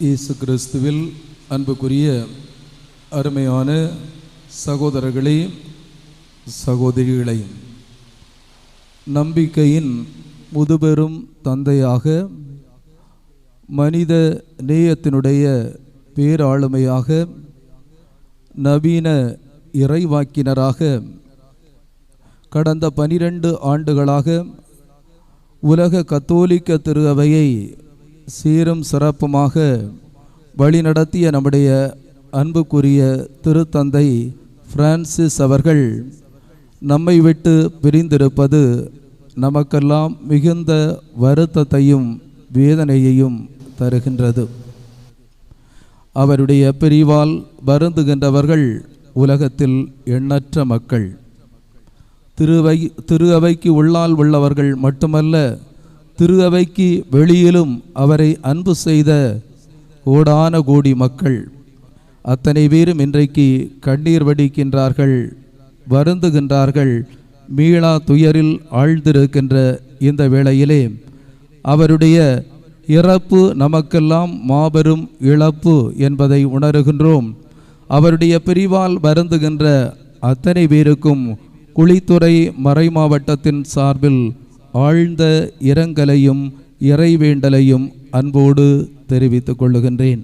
இயேசு கிறிஸ்துவில் அன்புக்குரிய அருமையான சகோதரர்களே சகோதரிகளையும் நம்பிக்கையின் முதுபெரும் தந்தையாக மனித நேயத்தினுடைய பேராளுமையாக நவீன இறைவாக்கினராக கடந்த பனிரெண்டு ஆண்டுகளாக உலக கத்தோலிக்க திருவையை சீரும் சிறப்புமாக வழிநடத்திய நம்முடைய அன்புக்குரிய திருத்தந்தை பிரான்சிஸ் அவர்கள் நம்மை விட்டு பிரிந்திருப்பது நமக்கெல்லாம் மிகுந்த வருத்தத்தையும் வேதனையையும் தருகின்றது. அவருடைய பிரிவால் வருந்துகின்றவர்கள் உலகத்தில் எண்ணற்ற மக்கள். திருவை திரு அவைக்கு உள்ளால் உள்ளவர்கள் மட்டுமல்ல திரு அவைக்கு வெளியிலும் அவரை அன்பு செய்த கோடான கோடி மக்கள். அத்தனை பேரும் இன்றைக்கு கண்ணீர் வடிக்கின்றார்கள் வருந்துகின்றார்கள் மீளா துயரில் ஆழ்ந்திருக்கின்ற இந்த வேளையிலே. அவருடைய இறப்பு நமக்கெல்லாம் மாபெரும் இழப்பு என்பதை உணருகின்றோம். அவருடைய பிரிவால் வருந்துகின்ற அத்தனை பேருக்கும் குளித்துறை மறைமாவட்டத்தின் சார்பில் ஆழ்ந்த இரங்கலையும் இறைவேண்டலையும் அன்போடு தெரிவித்துக் கொள்ளுகின்றேன்.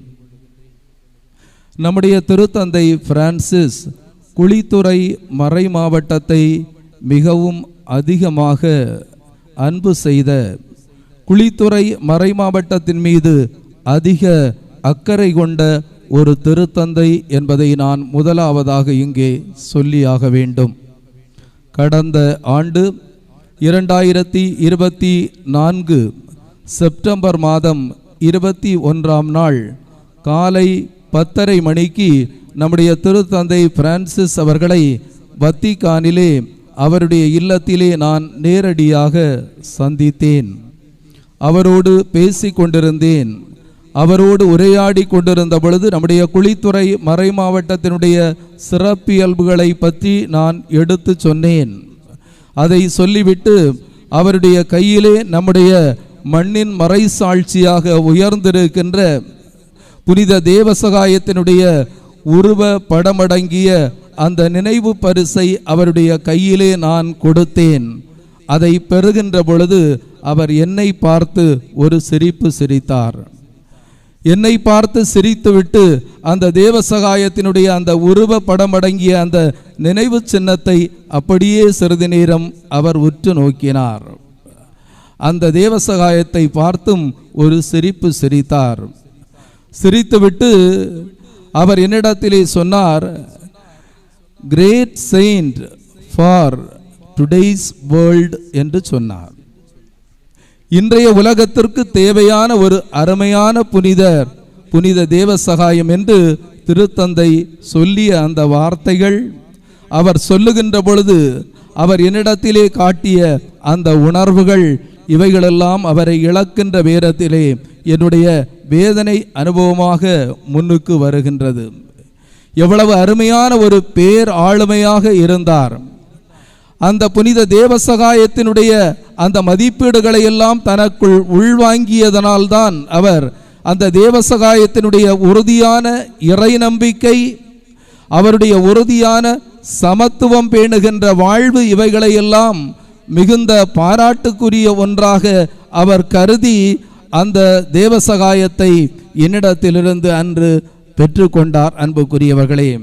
நம்முடைய திருத்தந்தை பிரான்சிஸ் குளித்துறை மறை மாவட்டத்தை மிகவும் அதிகமாக அன்பு செய்த குளித்துறை மறை மாவட்டத்தின் மீது அதிக அக்கறை கொண்ட ஒரு திருத்தந்தை என்பதை நான் முதலாவதாக இங்கே சொல்லியாக வேண்டும். கடந்த ஆண்டு இரண்டாயிரத்தி இருபத்தி நான்கு செப்டம்பர் மாதம் இருபத்தி ஒன்றாம் நாள் காலை பத்தரை மணிக்கு நம்முடைய திருத்தந்தை பிரான்சிஸ் அவர்களை வத்திகானிலே அவருடைய இல்லத்திலே நான் நேரடியாக சந்தித்தேன். அவரோடு பேசி கொண்டிருந்தேன். அவரோடு உரையாடி கொண்டிருந்த பொழுது நம்முடைய குளித்துறை மறை மாவட்டத்தினுடைய சிறப்பியல்புகளை பற்றி நான் எடுத்து சொன்னேன். அதை சொல்லிவிட்டு அவருடைய கையிலே நம்முடைய மண்ணின் மறைசாட்சியாக உயர்ந்திருக்கின்ற புனித தேவசகாயத்தினுடைய உருவ படமடங்கிய அந்த நினைவு பரிசை அவருடைய கையிலே நான் கொடுத்தேன். அதை பெறுகின்ற பொழுது அவர் என்னை பார்த்து ஒரு சிரிப்பு சிரித்தார். என்னை பார்த்து சிரித்துவிட்டு அந்த தேவசகாயத்தினுடைய அந்த உருவ படம் அடங்கிய அந்த நினைவு சின்னத்தை அப்படியே சிறிது நேரம் அவர் உற்று நோக்கினார். அந்த தேவசகாயத்தை பார்த்தும் ஒரு சிரிப்பு சிரித்தார். சிரித்துவிட்டு அவர் என்னிடத்திலே சொன்னார் great saint for today's world என்று சொன்னார். இன்றைய உலகத்திற்கு தேவையான ஒரு அருமையான புனிதர் புனித தேவ சகாயம் என்று திருத்தந்தை சொல்லிய அந்த வார்த்தைகள். அவர் சொல்லுகின்ற பொழுது அவர் என்னிடத்திலே காட்டிய அந்த உணர்வுகள் இவைகளெல்லாம் அவரை இழக்கின்ற வேரத்திலே என்னுடைய வேதனை அனுபவமாக முன்னுக்கு வருகின்றது. எவ்வளவு அருமையான ஒரு பேர் ஆளுமையாக இருந்தார். அந்த புனித தேவசகாயத்தினுடைய அந்த மதிப்பீடுகளை எல்லாம் தனக்குள் உள்வாங்கியதனால்தான் அவர் அந்த தேவசகாயத்தினுடைய உறுதியான இறை நம்பிக்கை அவருடைய உறுதியான சமத்துவம் பேணுகின்ற வாழ்வு இவைகளை எல்லாம் மிகுந்த பாராட்டுக்குரிய ஒன்றாக அவர் கருதி அந்த தேவசகாயத்தை என்னிடத்திலிருந்து அன்று பெற்றுக்கொண்டார். அன்புக்குரியவர்களே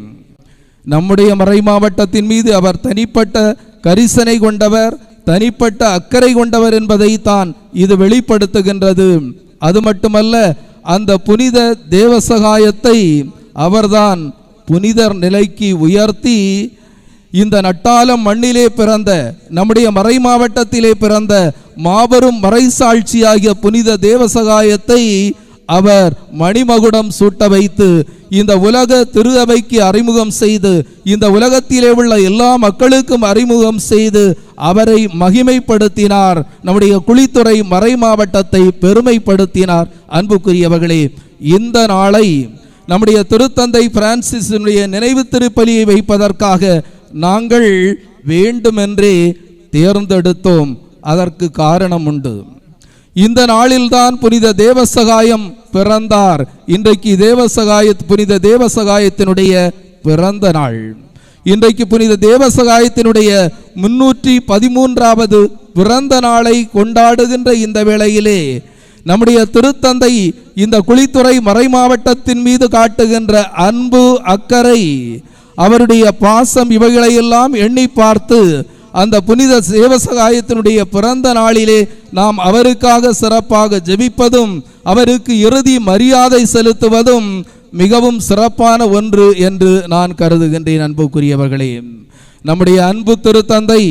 நம்முடைய மறை மாவட்டத்தின் மீது அவர் தனிப்பட்ட கரிசனை கொண்டவர் தனிப்பட்ட அக்கறை கொண்டவர் என்பதை தான் இது வெளிப்படுத்துகின்றது. அது மட்டுமல்ல அந்த புனித தேவசகாயத்தை அவர்தான் புனிதர் நிலைக்கு உயர்த்தி இந்த நட்டாலம் மண்ணிலே பிறந்த நம்முடைய மறை மாவட்டத்திலே பிறந்த மாபெரும் மறைசாட்சியாகிய புனித தேவசகாயத்தை அவர் மணிமகுடம் சூட்ட வைத்து இந்த உலக திரு அவைக்கு அறிமுகம் செய்து இந்த உலகத்திலே உள்ள எல்லா மக்களுக்கும் அறிமுகம் செய்து அவரை மகிமைப்படுத்தினார். நம்முடைய குளித்துறை மறை மாவட்டத்தை பெருமைப்படுத்தினார். அன்புக்குரியவர்களே இந்த நாளை நம்முடைய திருத்தந்தை பிரான்சிஸினுடைய நினைவு திருப்பலியை வைப்பதற்காக நாங்கள் வேண்டுமென்றே தேர்ந்தெடுத்தோம். அதற்கு காரணம் உண்டு. இந்த நாளில்தான் புனித தேவசகாயம் பிறந்தார். இன்றைக்கு தேவசகாய புனித தேவசகாயத்தினுடைய பிறந்த நாள். இன்றைக்கு புனித தேவசகாயத்தினுடைய முன்னூற்றி பதிமூன்றாவது பிறந்த நாளை கொண்டாடுகின்ற இந்த வேளையிலே நம்முடைய திருத்தந்தை இந்த குளித்துறை மறைமாவட்டத்தின் மீது காட்டுகின்ற அன்பு அக்கறை அவருடைய பாசம் இவைகளையெல்லாம் எண்ணி பார்த்து அந்த புனித சேவசகாயத்தினுடைய பிறந்த நாளிலே நாம் அவருக்காக சிறப்பாக ஜெபிப்பதும் அவருக்கு இறுதி மரியாதை செலுத்துவதும் மிகவும் சிறப்பான ஒன்று என்று நான் கருதுகின்றேன் அன்புக்குரியவர்களே. நம்முடைய அன்பு திருத்தந்தை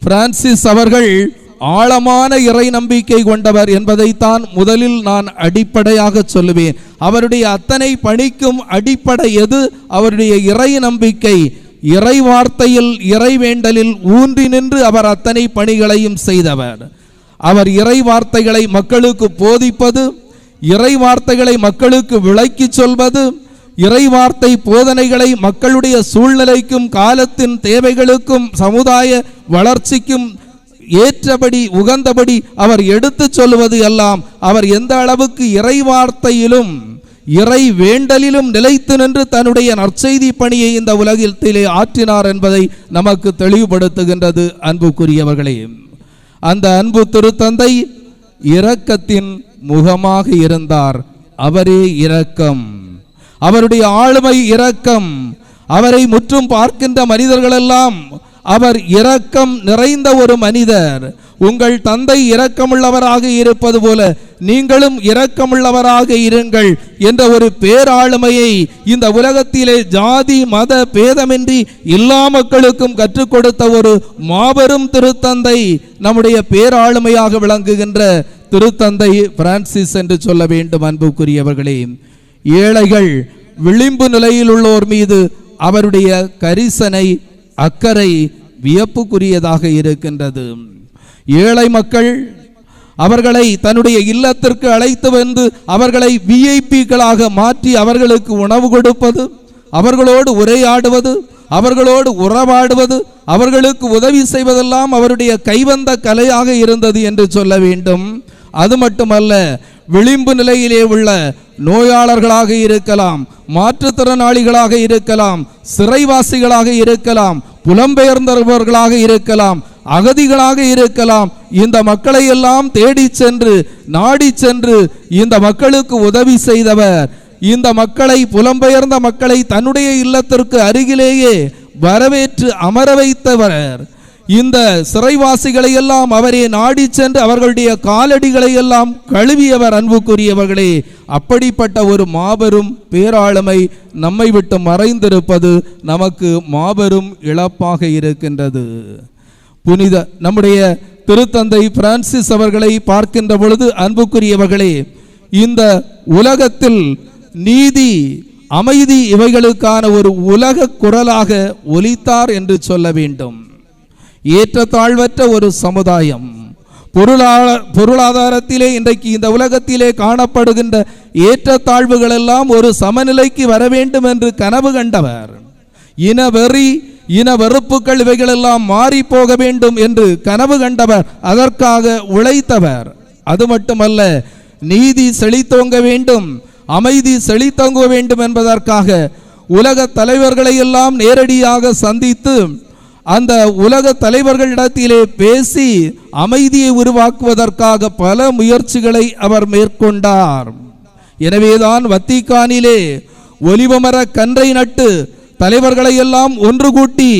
பிரான்சிஸ் அவர்கள் ஆழமான இறை நம்பிக்கை கொண்டவர் என்பதைத்தான் முதலில் நான் அடிப்படையாக சொல்லுவேன். அவருடைய அத்தனை பணிக்கும் அடிப்படை எது? அவருடைய இறை நம்பிக்கை. இறை வார்த்தையில் இறை வேண்டலில் ஊன்றி நின்று அவர் அத்தனை பணிகளையும் செய்தவர். அவர் இறை வார்த்தைகளை மக்களுக்கு போதிப்பது இறை வார்த்தைகளை மக்களுக்கு விளக்கி சொல்வது இறை வார்த்தை போதனைகளை மக்களுடைய சூழ்நிலைக்கும் காலத்தின் தேவைகளுக்கும் சமுதாய வளர்ச்சிக்கும் ஏற்றபடி உகந்தபடி அவர் எடுத்துச் சொல்வது எல்லாம் அவர் எந்த அளவுக்கு இறை வார்த்தையிலும் இறை வேண்டலிலும் நிலைத்து நின்று தன்னுடைய நற்செய்தி பணியை இந்த உலகத்திலே ஆற்றினார் என்பதை நமக்கு தெளிவுபடுத்துகின்றது அன்புக்குரியவர்களே. அந்த அன்பு திருத்தந்தை இரக்கத்தின் முகமாக இருந்தார். அவரே இரக்கம். அவருடைய ஆளுமை இரக்கம். அவரை முற்றும் பார்க்கின்ற மனிதர்களெல்லாம் அவர் இரக்கம் நிறைந்த ஒரு மனிதர். உங்கள் தந்தை இரக்கமுள்ளவராக இருப்பது போல நீங்களும் இரக்கமுள்ளவராக இருங்கள் என்ற ஒரு பேராளுமையை இந்த உலகத்திலே ஜாதி மத பேதமின்றி எல்லா மக்களுக்கும் கற்றுக் கொடுத்த ஒரு மாபெரும் திருத்தந்தை நம்முடைய பேராளுமையாக விளங்குகின்ற திருத்தந்தை பிரான்சிஸ் என்று சொல்ல வேண்டும் அன்புக்குரியவர்களே. ஏழைகள் விளிம்பு நிலையில் உள்ளோர் மீது அவருடைய கரிசனை அக்கறை வியப்புக்குரியதாக இருக்கின்றது. ஏழை மக்கள் அவர்களை தன்னுடைய இல்லத்திற்கு அழைத்து வந்து அவர்களை விஐபிக்களாக மாற்றி அவர்களுக்கு உணவு கொடுப்பது அவர்களோடு உரையாடுவது அவர்களோடு உறவாடுவது அவர்களுக்கு உதவி செய்வதெல்லாம் அவருடைய கைவந்த கலையாக இருந்தது என்று சொல்ல வேண்டும். அது மட்டுமல்ல விளிம்பு நிலையிலே உள்ள நோயாளர்களாக இருக்கலாம் மாற்றுத்திறனாளிகளாக இருக்கலாம் சிறைவாசிகளாக இருக்கலாம் புலம்பெயர்ந்தவர்களாக இருக்கலாம் அகதிகளாக இருக்கலாம். இந்த மக்களை எல்லாம் தேடி சென்று நாடி சென்று இந்த மக்களுக்கு உதவி செய்தவர். இந்த மக்களை புலம்பெயர்ந்த மக்களை தன்னுடைய இல்லத்திற்கு அருகிலேயே வரவேற்று அமர வைத்தவர். இந்த சிறைவாசிகளை எல்லாம் அவரே நாடி சென்று அவர்களுடைய காலடிகளை எல்லாம் கழுவியவர் அன்புக்குரியவர்களே. அப்படிப்பட்ட ஒரு மாபெரும் பேராளுமை நம்மை விட்டு மறைந்திருப்பது நமக்கு மாபெரும் இழப்பாக இருக்கின்றது. புனித நம்முடைய திருத்தந்தை பிரான்சிஸ் அவர்களை பார்க்கின்ற பொழுது அன்புக்குரியவர்களே இந்த உலகத்தில் நீதி அமைதி இவைகளுக்கான ஒரு உலக குரலாக ஒலித்தார் என்று சொல்ல வேண்டும். ஏற்றத்தாழ்வற்ற ஒரு சமுதாயம். பொருளாதார பொருளாதாரத்திலே இன்றைக்கு இந்த உலகத்திலே காணப்படுகின்ற ஏற்றத்தாழ்வுகள் எல்லாம் ஒரு சமநிலைக்கு வர வேண்டும் என்று கனவு கண்டவர். இனவெறி இன வெறுப்புகள் இவைகளெல்லாம் மாறி போக வேண்டும் என்று கனவு கண்டவர் அதற்காக உழைத்தவர். அது மட்டுமல்ல நீதி செழித்தோங்க வேண்டும் அமைதி செழித்தோங்க வேண்டும் என்பதற்காக உலக தலைவர்களை எல்லாம் நேரடியாக சந்தித்து அந்த உலக தலைவர்களிடத்திலே பேசி அமைதியை உருவாக்குவதற்காக பல முயற்சிகளை அவர் மேற்கொண்டார். எனவேதான் வத்திக்கானிலே ஒலிவமர கன்றை நட்டு தலைவர்களை எல்லாம் ஒன்று கூட்டி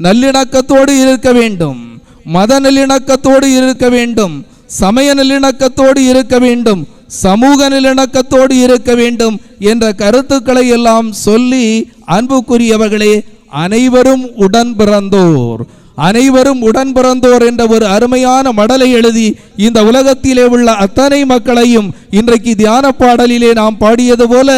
நல்லிணக்கத்தோடு இருக்க வேண்டும் மத நல்லிணக்கத்தோடு இருக்க வேண்டும் சமய நல்லிணக்கத்தோடு இருக்க வேண்டும் சமூக நல்லிணக்கத்தோடு இருக்க வேண்டும் என்ற கருத்துக்களை எல்லாம் சொல்லி அன்புக்குரியவர்களே அனைவரும் உடன் பிறந்தோர். அனைவரும் உடன் பிறந்தோர் என்ற ஒரு அருமையான மடலை எழுதி இந்த உலகத்திலே உள்ள அத்தனை மக்களையும் இன்றைக்கு தியான பாடலிலே நாம் பாடியது போல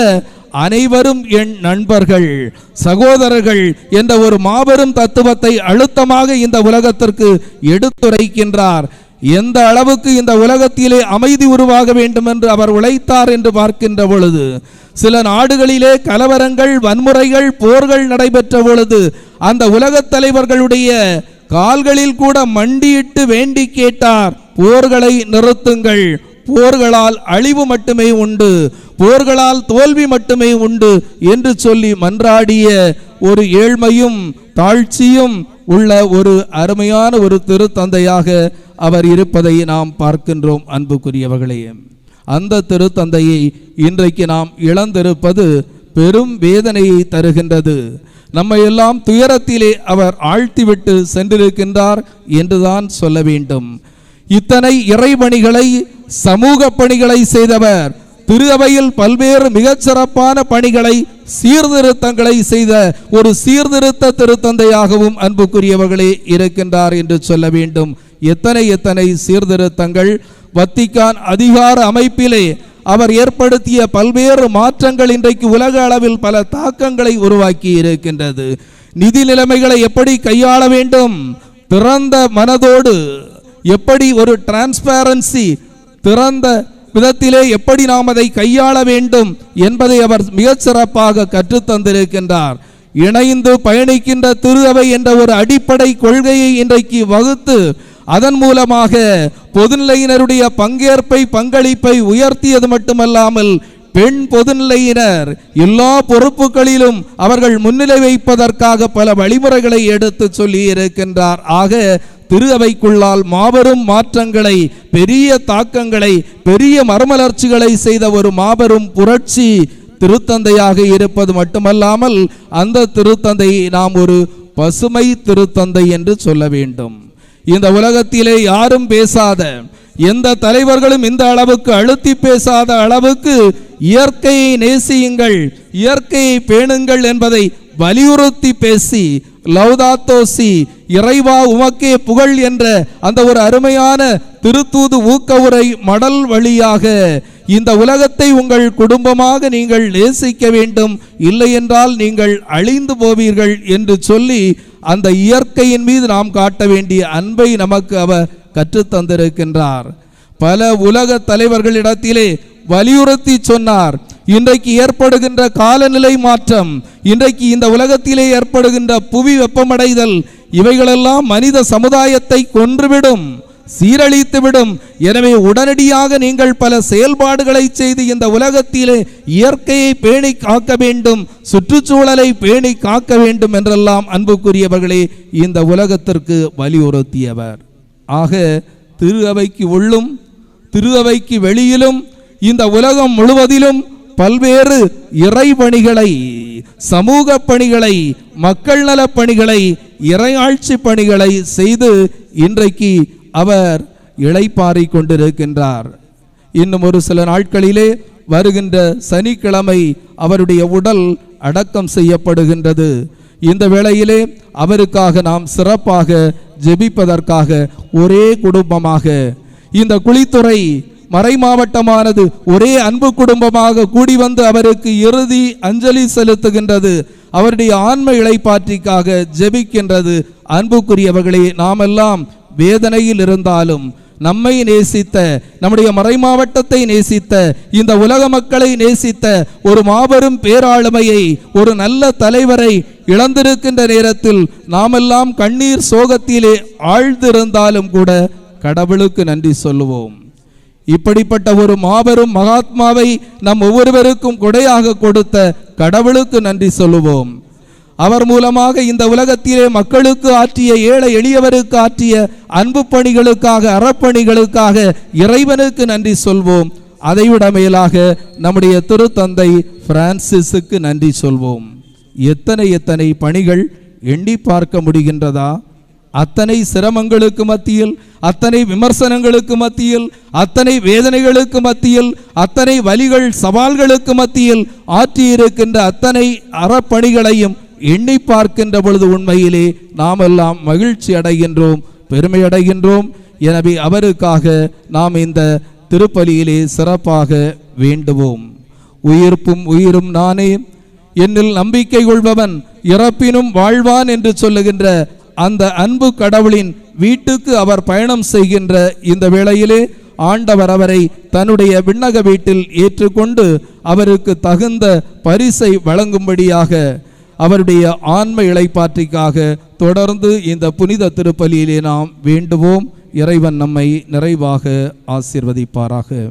அனைவரும் என் நண்பர்கள் சகோதரர்கள் என்ற ஒரு மாபெரும் தத்துவத்தை அழுத்தமாக இந்த உலகத்திற்கு எடுத்துரைக்கின்றார். எந்த அளவுக்கு இந்த உலகத்திலே அமைதி உருவாக வேண்டும் என்று அவர் உழைத்தார் என்று பார்க்கின்ற பொழுது சில நாடுகளிலே கலவரங்கள் வன்முறைகள் போர்கள் நடைபெற்ற பொழுது அந்த உலகத் தலைவர்களுடைய கால்களில் கூட மண்டியிட்டு வேண்டி கேட்டார் போர்களை நிறுத்துங்கள் போர்களால் அழிவு மட்டுமே உண்டு போர்களால் தோல்வி மட்டுமே உண்டு என்று சொல்லி மன்றாடிய ஒரு ஏழ்மையும் தாழ்ச்சியும் உள்ள ஒரு அருமையான ஒரு திருத்தந்தையாக அவர் இருப்பதை நாம் பார்க்கின்றோம் அன்புக்குரியவர்களே. அந்த திருத்தந்தையை இன்றைக்கு நாம் இழந்திருப்பது பெரும் வேதனையை தருகின்றது. நம்மை எல்லாம் துயரத்திலே அவர் ஆழ்த்திவிட்டு சென்றிருக்கின்றார் என்றுதான் சொல்ல வேண்டும். இத்தனை இறைபணிகளை சமூக பணிகளை செய்தவர். திரு அவையில் பல்வேறு மிகச்சிறப்பான பணிகளை சீர்திருத்தங்களை செய்த ஒரு சீர்திருத்த திருத்தந்தையாகவும் அன்புக்குரியவர்களே இருக்கின்றார் என்று சொல்ல வேண்டும். எத்தனை எத்தனை சீர்திருத்தங்கள். வத்திக்கான் அதிகார அமைப்பிலே அவர் ஏற்படுத்திய பல்வேறு மாற்றங்கள் இன்றைக்கு உலக அளவில் பல தாக்கங்களை உருவாக்கி இருக்கின்றது. நிதி நிலைமைகளை எப்படி கையாள வேண்டும்? திறந்த மனதோடு எப்படி ஒரு டிரான்ஸ்பேரன்சி திறந்த விதத்திலே எப்படி நாம் அதை கையாள வேண்டும் என்பதை அவர் மிகச் சிறப்பாக கற்றுத்தந்திருக்கின்றார் இணைந்து பயணிக்கின்ற திருவை என்ற ஒரு அடிப்படை கொள்கையை இன்றைக்கு வகுத்து அதன் மூலமாக பொதுநிலையினருடைய பங்கேற்பை பங்களிப்பை உயர்த்தியது மட்டுமல்லாமல் பெண் பொதுநிலையினர் எல்லா பொறுப்புகளிலும் அவர்கள் முன்னிலை வைப்பதற்காக பல வழிமுறைகளை எடுத்து சொல்லி இருக்கின்றார் ஆக திரு அவைக்குள்ளால் மாபெரும் மாற்றங்களை பெரிய தாக்கங்களை பெரிய மறுமலர்ச்சிகளை செய்த ஒரு மாபெரும் புரட்சி திருத்தந்தையாக இருப்பது மட்டுமல்லாமல் அந்த திருத்தந்தையை நாம் ஒரு பசுமை திருத்தந்தை என்று சொல்ல வேண்டும். இந்த உலகத்திலே யாரும் பேசாத எந்த தலைவர்களும் இந்த அளவுக்கு அழுத்தி பேசாத அளவுக்கு இயற்கையை நேசியுங்கள் இயற்கையை பேணுங்கள் என்பதை வலியுறுத்தி பேசி லவ்தாத்தோசி இறைவா உமக்கே புகழ் என்ற அந்த ஒரு அருமையான திருத்தூது ஊக்க உரை மடல் வழியாக இந்த உலகத்தை உங்கள் குடும்பமாக நீங்கள் நேசிக்க வேண்டும் இல்லை என்றால் நீங்கள் அழிந்து போவீர்கள் என்று சொல்லி அந்த இயற்கையின் மீது நாம் காட்ட வேண்டிய அன்பை நமக்கு அவர் கற்றுத்தந்திருக்கின்றார் பல உலக தலைவர்களிடத்திலே வலியுறுத்தி சொன்னார் இன்றைக்கு ஏற்படுகின்ற காலநிலை மாற்றம் இன்றைக்கு இந்த உலகத்திலே ஏற்படுகின்ற புவி வெப்பமடைதல் இவைகளெல்லாம் மனித சமுதாயத்தை கொன்றுவிடும் சீரழித்துவிடும். எனவே உடனடியாக நீங்கள் பல செயல்பாடுகளை செய்து இந்த உலகத்திலே இயற்கையை பேணி காக்க வேண்டும் சுற்றுச்சூழலை பேணி காக்க வேண்டும் என்றெல்லாம் அன்புக்குரியவர்களே இந்த உலகத்திற்கு வலியுறுத்தியவர். ஆக திரு அவைக்கு உள்ளும் திரு அவைக்கு வெளியிலும் இந்த உலகம் முழுவதிலும் பல்வேறு இறைபணிகளை சமூக பணிகளை மக்கள் நலப் பணிகளை இறையாட்சி பணிகளை செய்து இன்றைக்கு அவர் இளைப்பாறிக் கொண்டிருக்கின்றார். இன்னும் ஒரு சில நாட்களிலே வருகின்ற சனிக்கிழமை அவருடைய உடல் அடக்கம் செய்யப்படுகின்றது. இந்த வேளையிலே அவருக்காக நாம் சிறப்பாக ஜெபிப்பதற்காக ஒரே குடும்பமாக இந்த குளித்துறை மறை மாவட்டமானது ஒரே அன்பு குடும்பமாக கூடி வந்து அவருக்கு இறுதி அஞ்சலி செலுத்துகின்றது. அவருடைய ஆன்ம இளைப்பாற்றிக்காக ஜெபிக்கின்றது. அன்புக்குரியவர்களே நாமெல்லாம் வேதனையில் இருந்தாலும் நம்மை நேசித்த நம்முடைய மறைமாவட்டத்தை நேசித்த இந்த உலக மக்களை நேசித்த ஒரு மாபெரும் பேராளுமையை ஒரு நல்ல தலைவரை இழந்திருக்கின்ற நேரத்தில் நாமெல்லாம் கண்ணீர் சோகத்திலே ஆழ்ந்திருந்தாலும் கூட கடவுளுக்கு நன்றி சொல்லுவோம். இப்படிப்பட்ட ஒரு மாபெரும் மகாத்மாவை நம் ஒவ்வொருவருக்கும் கொடையாக கொடுத்த கடவுளுக்கு நன்றி சொல்லுவோம். அவர் மூலமாக இந்த உலகத்திலே மக்களுக்கு ஆற்றிய ஏழை எளியவருக்கு ஆற்றிய அன்பு பணிகளுக்காக அறப்பணிகளுக்காக இறைவனுக்கு நன்றி சொல்வோம். அதைவிட மேலாக நம்முடைய திருத்தந்தை பிரான்சிஸுக்கு நன்றி சொல்வோம். எத்தனை எத்தனை பணிகள் எண்ணி பார்க்க முடிகின்றதா? அத்தனை சிரமங்களுக்கு மத்தியில் அத்தனை விமர்சனங்களுக்கு மத்தியில் அத்தனை வேதனைகளுக்கு மத்தியில் அத்தனை வலிகள் சவால்களுக்கு மத்தியில் ஆற்றியிருக்கின்ற அத்தனை அறப்பணிகளையும் எண்ணி பார்க்கின்ற பொழுது உண்மையிலே நாமெல்லாம் மகிழ்ச்சி அடைகின்றோம் பெருமை அடைகின்றோம். எனவே அவருக்காக நாம் இந்த திருப்பலியிலே சிறப்பாக வேண்டுவோம். உயிர்ப்பும் உயிரும் நானே. என்னில் நம்பிக்கை கொள்பவன் இறப்பினும் வாழ்வான் என்று சொல்லுகின்ற அந்த அன்பு கடவுளின் வீட்டுக்கு அவர் பயணம் செய்கின்ற இந்த வேளையிலே ஆண்டவர் அவரை தன்னுடைய விண்ணக வீட்டில் ஏற்றுக்கொண்டு அவருக்கு தகுந்த பரிசை வழங்கும்படியாக அவருடைய ஆன்ம இளைப்பாற்றிக்காக தொடர்ந்து இந்த புனித திருப்பலியிலே நாம் வேண்டுவோம். இறைவன் நம்மை நிறைவாக ஆசிர்வதிப்பாராக.